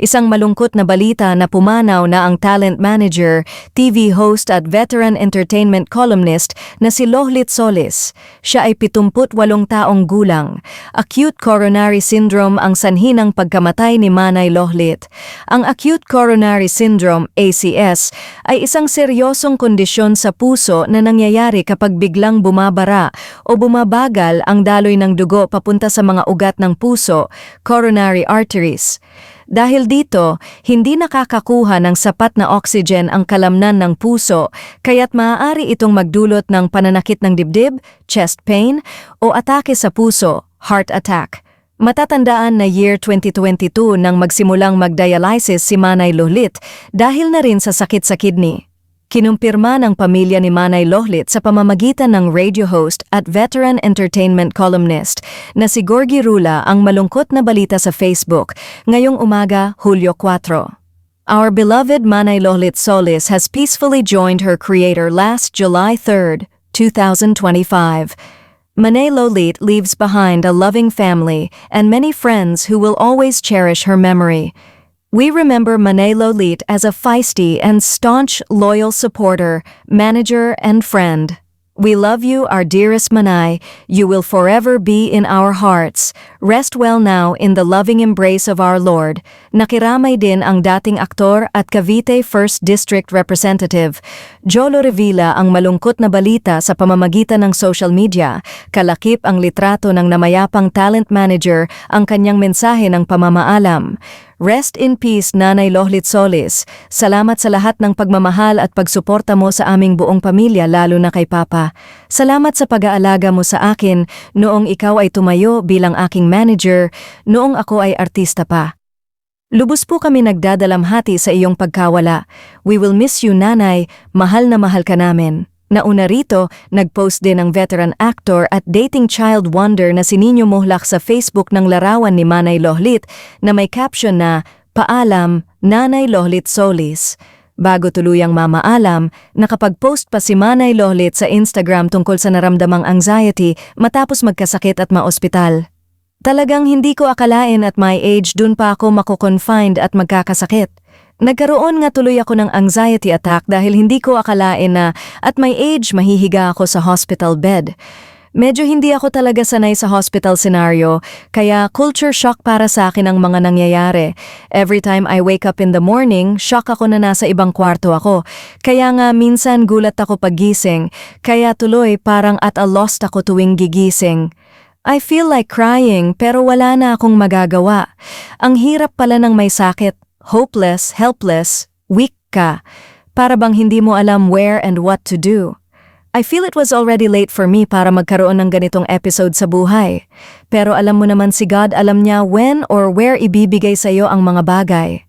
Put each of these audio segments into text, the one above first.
Isang malungkot na balita na pumanaw na ang talent manager, TV host at veteran entertainment columnist na si Lohlit Solis. Siya ay 78 taong gulang. Acute coronary syndrome ang sanhi ng pagkamatay ni Manay Lohlit. Ang acute coronary syndrome, ACS, ay isang seryosong kondisyon sa puso na nangyayari kapag biglang bumabara o bumabagal ang daloy ng dugo papunta sa mga ugat ng puso, coronary arteries. Dahil dito, hindi nakakakuha ng sapat na oxygen ang kalamnan ng puso, kaya't maaari itong magdulot ng pananakit ng dibdib, chest pain, o atake sa puso, heart attack. Matatandaan na year 2022 nang magsimulang magdialysis si Manay Lohlit dahil na rin sa sakit sa kidney. Kinumpirma ng pamilya ni Manay Lohlit sa pamamagitan ng radio host at veteran entertainment columnist na si Gorgie Rula ang malungkot na balita sa Facebook ngayong umaga, Hulyo 4. Our beloved Manay Lohlit Solis has peacefully joined her creator last July 3, 2025. Manay Lohlit leaves behind a loving family and many friends who will always cherish her memory. We remember Manay Lolit as a feisty and staunch loyal supporter, manager, and friend. We love you, our dearest Manay. You will forever be in our hearts. Rest well now in the loving embrace of our Lord. Nakiramay din ang dating aktor at Cavite 1st District Representative. Jolo Revilla ang malungkot na balita sa pamamagitan ng social media. Kalakip ang litrato ng namayapang talent manager ang kanyang mensahe ng pamamaalam. Rest in peace, Nanay Lohlit Solis. Salamat sa lahat ng pagmamahal at pagsuporta mo sa aming buong pamilya lalo na kay Papa. Salamat sa pag-aalaga mo sa akin noong ikaw ay tumayo bilang aking manager, noong ako ay artista pa. Lubos po kami nagdadalamhati sa iyong pagkawala. We will miss you, Nanay. Mahal na mahal ka namin. Nauna rito, nag-post din ang veteran actor at dating child wonder na si Nino Mohlak sa Facebook ng larawan ni Manay Lohlit na may caption na Paalam, Nanay Lohlit Solis. Bago tuluyang mamaalam, nakapag-post pa si Manay Lohlit sa Instagram tungkol sa naramdamang anxiety matapos magkasakit at maospital. Talagang hindi ko akalain at my age dun pa ako mako-confined at magkakasakit. Nagkaroon nga tuloy ako ng anxiety attack dahil hindi ko akalain na at my age mahihiga ako sa hospital bed. Medyo hindi ako talaga sanay sa hospital scenario, kaya culture shock para sa akin ang mga nangyayari. Every time I wake up in the morning, shock ako na nasa ibang kwarto ako. Kaya nga minsan gulat ako pagising, kaya tuloy parang at a loss ako tuwing gigising. I feel like crying pero wala na akong magagawa. Ang hirap pala ng may sakit, hopeless, helpless, weak ka, para bang hindi mo alam where and what to do. I feel it was already late for me para magkaroon ng ganitong episode sa buhay. Pero alam mo naman si God alam niya when or where ibibigay sa iyo ang mga bagay.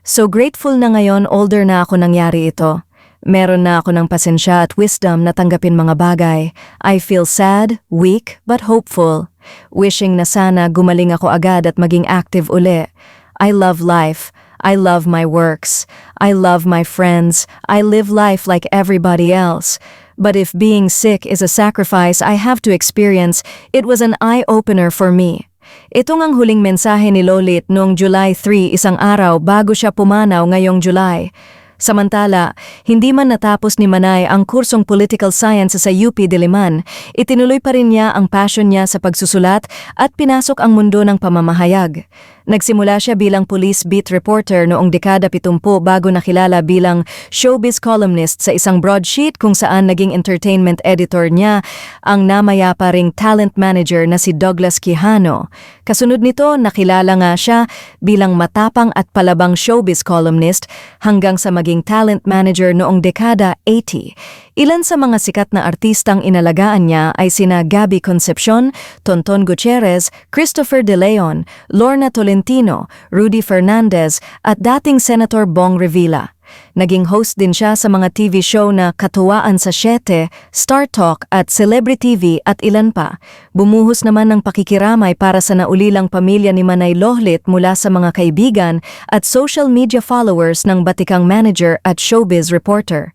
So grateful na ngayon older na ako nangyari ito. Meron na ako ng pasensya at wisdom na tanggapin mga bagay. I feel sad, weak, but hopeful. Wishing na sana gumaling ako agad at maging active uli. I love life. I love my works. I love my friends. I live life like everybody else. But if being sick is a sacrifice I have to experience, it was an eye-opener for me. Itong ang huling mensahe ni Lolit noong July 3 isang araw bago siya pumanaw ngayong July. Samantala, hindi man natapos ni Manay ang kursong Political Science sa UP Diliman, itinuloy pa rin niya ang passion niya sa pagsusulat at pinasok ang mundo ng pamamahayag. Nagsimula siya bilang police beat reporter noong dekada 70 bago nakilala bilang showbiz columnist sa isang broadsheet kung saan naging entertainment editor niya ang namayapa ring talent manager na si Douglas Quijano. Kasunod nito, nakilala nga siya bilang matapang at palabang showbiz columnist hanggang sa maging talent manager noong dekada 80. Ilan sa mga sikat na artistang inalagaan niya ay sina Gabby Concepcion, Tonton Gutierrez, Christopher De Leon, Lorna Tolentino, Rudy Fernandez at dating Senator Bong Revilla. Naging host din siya sa mga TV show na Katuwaan sa Siete, Star Talk at Celebrity TV at ilan pa. Bumuhos naman ng pakikiramay para sa naulilang pamilya ni Manay Lohlit mula sa mga kaibigan at social media followers ng batikang manager at showbiz reporter.